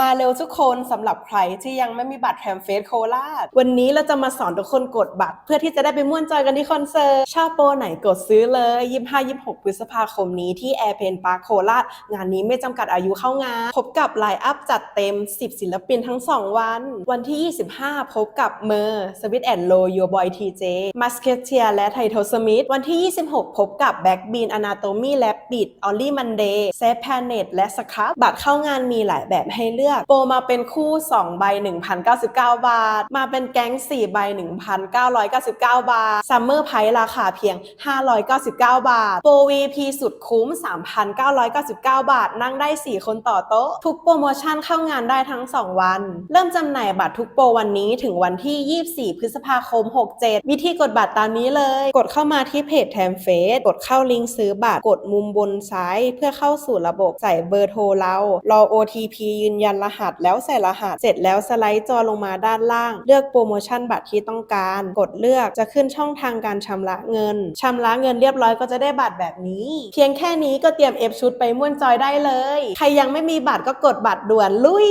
มาเร็วทุกคนสำหรับใครที่ยังไม่มีบัตรแถมเฟสโคราช วันนี้เราจะมาสอนทุกคนกดบัตร เพื่อที่จะได้ไปม่วนจอยกันที่คอนเสิร์ตชอบโปรไหนกดซื้อเลย 25-26 พฤษภาคมนี้ที่แอร์เพนปาร์คโคราช งานนี้ไม่จำกัดอายุเข้างาน พบกับไลน์อัพจัดเต็ม 10 ศิลปินทั้ง 2 วัน วันที่ 25 พบกับเมอร์สวิตแอนโลโยบอยทีเจมาสเกเทียและไทโทสมิธวันที่ 26 พบกับแบ็กบีนอนาโตมีและปิดออลลี่มันเดย์เซฟแพนเนตและสครับบัตรเข้างานมีหลายแบบให้เลือกโปรมาเป็นคู่ 2 ใบ 1,099 บาท มาเป็นแก๊ง 4 ใบ 1,999 บาท ซัมเมอร์ไพรราคาเพียง 599 บาท โปร VP สุดคุ้ม 3,999 บาท นั่งได้ 4 คนต่อโต๊ะ ทุกโปรโมชั่นเข้างานได้ทั้ง 2 วัน เริ่มจำหน่ายบัตรทุกโปรวันนี้ถึงวันที่ 24 พฤษภาคม 67 วิธีกดบัตรตามนี้เลย กดเข้ามาที่เพจแทมเฟสกดเข้าลิงก์ซื้อบัตรกดมุมบนซ้าย เพื่อเข้าสู่ระบบใส่เบอร์โทรเรารอ OTP ยืนยันรหัส แล้วใส่รหัส เสร็จแล้วสไลด์จอลงมาด้านล่าง เลือกโปรโมชั่นบัตรที่ต้องการ กดเลือกจะขึ้นช่องทางการชำระเงินชำระเงินเรียบร้อยก็จะได้บัตรแบบนี้ เพียงแค่นี้ก็เตรียมเอฟชุดไปม่วนจอยได้เลย ใครยังไม่มีบัตรก็กดบัตรด่วนลุย